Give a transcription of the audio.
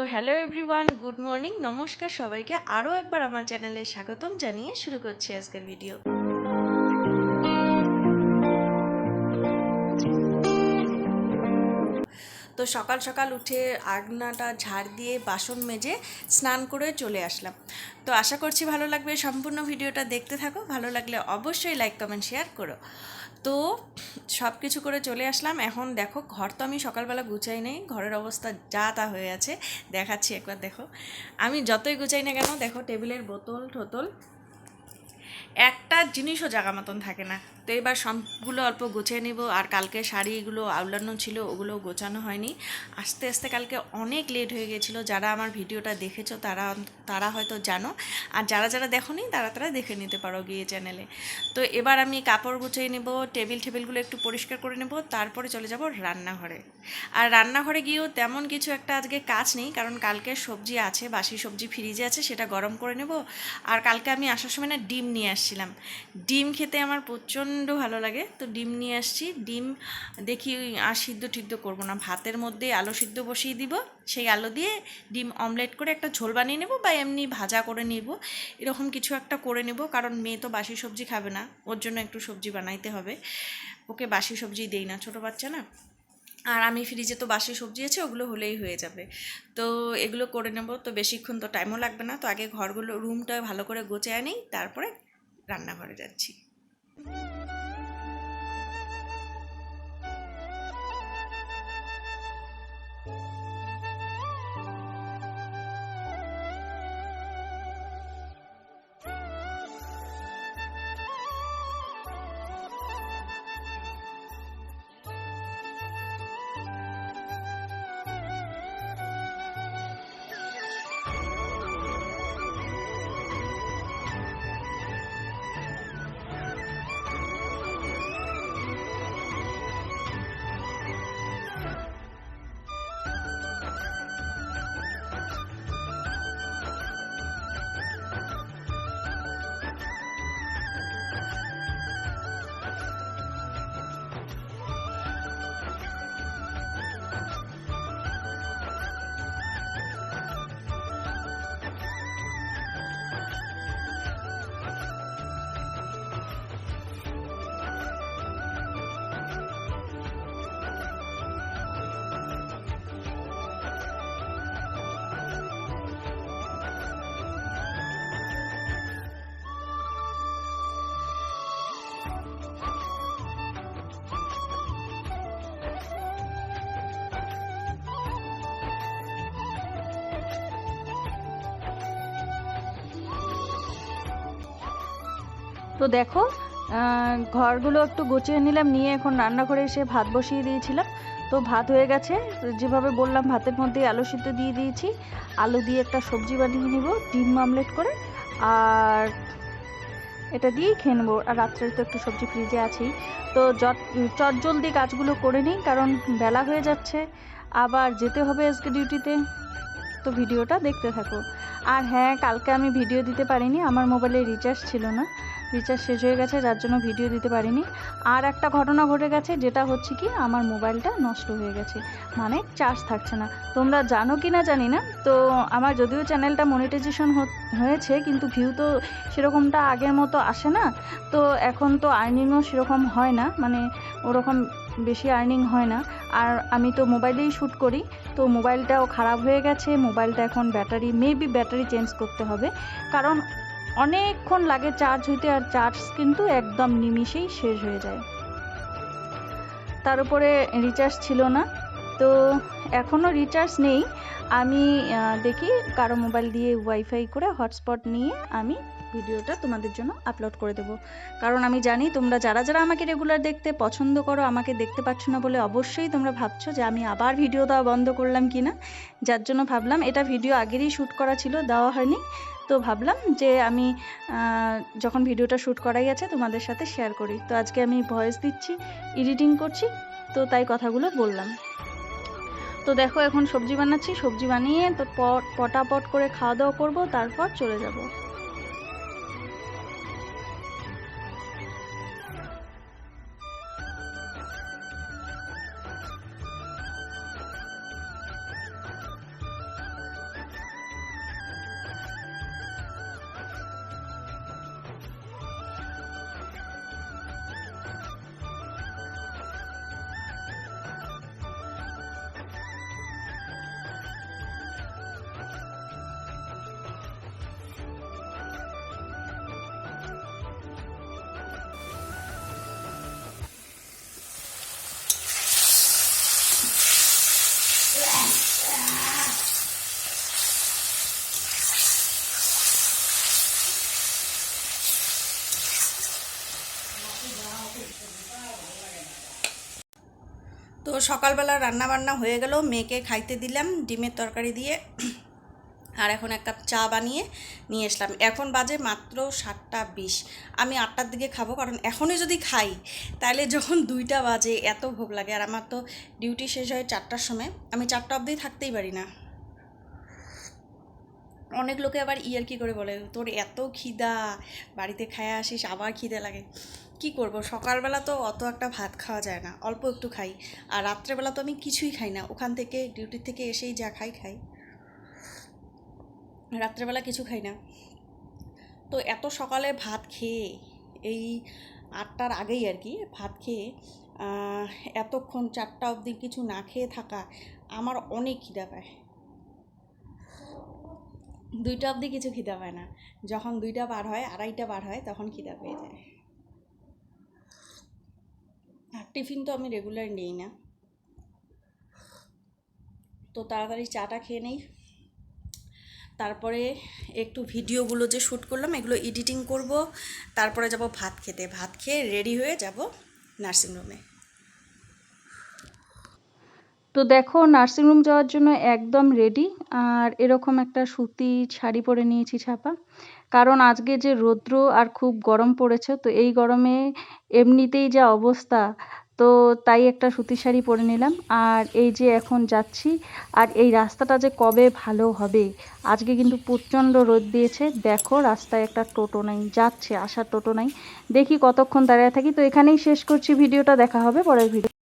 তো hello everyone good morning নমস্কার সবাইকে আরও একবার আমার চ্যানেলে স্বাগতম জানিয়ে শুরু করছি আজকের ভিডিও তো সকাল সকাল উঠে আগনাটা ঝাড় দিয়ে বাসন মেজে স্নান করে চলে আসলাম। তো আশা করছি ভালো লাগবে সম্পূর্ণ ভিডিওটা দেখতে থাকো, ভালো লাগলে অবশ্যই লাইক কমেন্ট শেয়ার করো। তো সব কিছু করে চলে আসলাম। এখন দেখো, ঘর তো আমি সকালবেলা গুছাই নেই, ঘরের অবস্থা যা তা হয়ে আছে। দেখাচ্ছি একবার, দেখো। আমি যতই গুছাই না কেন, দেখো, টেবিলের বোতল, ঠোতল, একটা জিনিসও জাগা মতন থাকে না। তো এবার সবগুলো অল্প গুছিয়ে নিব। আর কালকে শাড়িগুলো আউলানো ছিল, ওগুলো গোছানো হয়নি। আস্তে আস্তে কালকে অনেক লেট হয়ে গেছিল। যারা আমার ভিডিওটা দেখেছ, তারা তারা হয়তো জানো। আর যারা যারা দেখোনি, তারা তারা দেখে নিতে পারো গিয়ে চ্যানেলে তো এবার আমি কাপড় গুছিয়ে নেব টেবিল টেবিলগুলো একটু পরিষ্কার করে নেব, তারপরে চলে যাব রান্নাঘরে। আর রান্নাঘরে গিয়েও তেমন কিছু একটা আজকে কাজ নেই, কারণ কালকে সবজি আছে, বাসি সবজি ফ্রিজে আছে, সেটা গরম করে নেব। আর কালকে আমি আসার সময় না ডিম নিয়ে আসছিলাম। ডিম খেতে আমার প্রচণ্ড ভালো লাগে। তো ডিম নিয়ে আসছি। ডিম দেখি আর সিদ্ধ টিদ্ধ করব না। ভাতের মধ্যে আলু সিদ্ধ বসিয়ে দিব। সেই আলু দিয়ে ডিম অমলেট করে একটা ঝোল বানিয়ে নেব বা এমনি ভাজা করে নেব। এরকম কিছু একটা করে নেব। কারণ মেয়ে তো বাসি সবজি খাবে না। ওর জন্য একটু সবজি বানাইতে হবে। ওকে বাসি সবজি দেই না, ছোটো বাচ্চা না। আর আমি ফ্রিজে তো বাসি সবজি আছে, ওগুলো হলেই হয়ে যাবে। তো এগুলো করে নেব। তো বেশিক্ষণ তো টাইমও লাগবে না। তো আগে ঘরগুলো রুমটা ভালো করে গোছায় নিই। তারপরে রান্নাঘরে যাচ্ছি। Thank you. তো দেখো ঘরগুলো একটু গুছিয়ে নিলাম, নিয়ে এখন রান্নাঘরে এসে ভাত বসিয়ে দিয়েছিলাম। তো ভাত হয়ে গেছে যেভাবে বললাম, ভাতের মধ্যে আলু সিদ্ধ দিয়ে দিয়েছি। আলু দিয়ে একটা সবজি বানিয়ে নিব, ডিম আমলেট করে। আর এটা দিয়েই খেয়ে নেব। আর রাত্রে তো একটু সবজি ফ্রিজে আছেই। তো চট জলদি কাজগুলো করে নিই, কারণ বেলা হয়ে যাচ্ছে। আবার যেতে হবে আজকে ডিউটিতে তো ভিডিওটা দেখতে থাকো। আর হ্যাঁ কালকে আমি ভিডিও দিতে পারিনি, আমার মোবাইলে রিচার্জ ছিল না। রিচার্জ শেষ হয়ে গেছে, যার জন্য ভিডিও দিতে পারিনি। আর একটা ঘটনা ঘটে গেছে, যেটা হচ্ছে কি, আমার মোবাইলটা নষ্ট হয়ে গেছে। মানে চার্জ থাকছে না। তোমরা জানো কি না জানি না, তো আমার যদিও চ্যানেলটা মনিটাইজেশন হয়েছে, কিন্তু ভিউ তো সেরকমটা আগের মতো আসে না। তো এখন তো আর্নিংও সেরকম হয় না মানে ওরকম বেশি আর্নিং হয় না। আর আমি তো মোবাইলেই শ্যুট করি। তো মোবাইলটাও খারাপ হয়ে গেছে। মোবাইলটা এখন ব্যাটারি মেবি ব্যাটারি চেঞ্জ করতে হবে। কারণ অনেকক্ষণ লাগে চার্জ হইতে আর চার্জ কিন্তু একদম নিমিষেই শেষ হয়ে যায়। তার উপরে রিচার্জ ছিল না। তো এখনও রিচার্জ নেই। আমি দেখি কারও মোবাইল দিয়ে ওয়াইফাই করে হটস্পট নিয়ে আমি ভিডিওটা তোমাদের জন্য আপলোড করে দেবো। কারণ আমি জানি তোমরা যারা যারা আমাকে রেগুলার দেখতে পছন্দ করো, আমাকে দেখতে পাচ্ছ না বলে অবশ্যই তোমরা ভাবছ যে আমি আবার ভিডিও দেওয়া বন্ধ করলাম কি না যার জন্য ভাবলাম এটা ভিডিও আগেরই শ্যুট করা ছিল, দেওয়া হয়নি। তো ভাবলাম যে আমি যখন ভিডিওটা শ্যুট করাই আছে তোমাদের সাথে শেয়ার করি। তো আজকে আমি ভয়েস দিচ্ছি এডিটিং করছি, তো তাই কথাগুলো বললাম। তো দেখো এখন সবজি বানাচ্ছি, সবজি বানিয়ে তো পট পটাপট করে খাওয়া দাওয়া করব, তারপর চলে যাব। সকালবেলা রান্না বান্না হয়ে গেল মেয়েকে খাইতে দিলাম, ডিমের তরকারি দিয়ে। আর এখন এক কাপ চা বানিয়ে নিয়ে আসলাম। এখন বাজে মাত্র সাতটা বিশ। আমি আটটার দিকে খাব, কারণ এখনই যদি খাই তাহলে যখন দুইটা বাজে, এত ভোগ লাগে। আর আমার তো ডিউটি শেষ হয় চারটার সময়। আমি চারটা অবধি থাকতেই পারি না। অনেক লোকে আবার ইয়ার কি করে বলে, তোর এত খিদা, বাড়িতে খায় আসিস, আবার খিদে লাগে। কি করব? সকালবেলা তো অত একটা ভাত খাওয়া যায় না। অল্প একটু খাই। আর রাত্রেবেলা তো আমি কিছুই খাই না। ওখান থেকে ডিউটি থেকে এসেই যা খাই খাই। রাত্রেবেলা কিছু খাই না। তো এত সকালে ভাত খেয়ে, এই আটটার আগেই আর কি ভাত খেয়ে এতক্ষণ চারটা অবধি কিছু না খেয়ে থাকা, আমার অনেক খিদা পায়। দুইটা অবধি কিছু খিদা পায় না। যখন দুইটা বার হয়, আড়াইটা বার হয়, তখন খিদা পেয়ে যায়। আর টিফিন তো আমি রেগুলার নিই না। তো তাড়াতাড়ি চাটা খেয়ে নেই। তারপরে একটু ভিডিওগুলো যে শ্যুট করলাম, এগুলো এডিটিং করব। তারপরে যাব ভাত খেতে। ভাত খেয়ে রেডি হয়ে যাব নার্সিংহোমে তো দেখো নার্সিংহোম যাওয়ার জন্য একদম রেডি আর এরকম একটা সুতি শাড়ি পরে নিয়েছি ছাপা। কারণ আজকে যে রৌদ্র আর খুব গরম পড়েছে, তো এই গরমে এমনিতেই যা অবস্থা, তো তাই একটা সুতির শাড়ি পরে নিলাম। আর এই যে এখন যাচ্ছি, আর এই রাস্তাটা যে কবে ভালো হবে, আজকে কিন্তু প্রচণ্ড রোদ দিয়েছে। দেখো রাস্তায় একটা টোটো নাই, যাচ্ছে, আসার টোটো নাই। দেখি কতক্ষণ দাঁড়িয়ে থাকি। তো এখানেই শেষ করছি, ভিডিওটা দেখা হবে পরের ভিডিও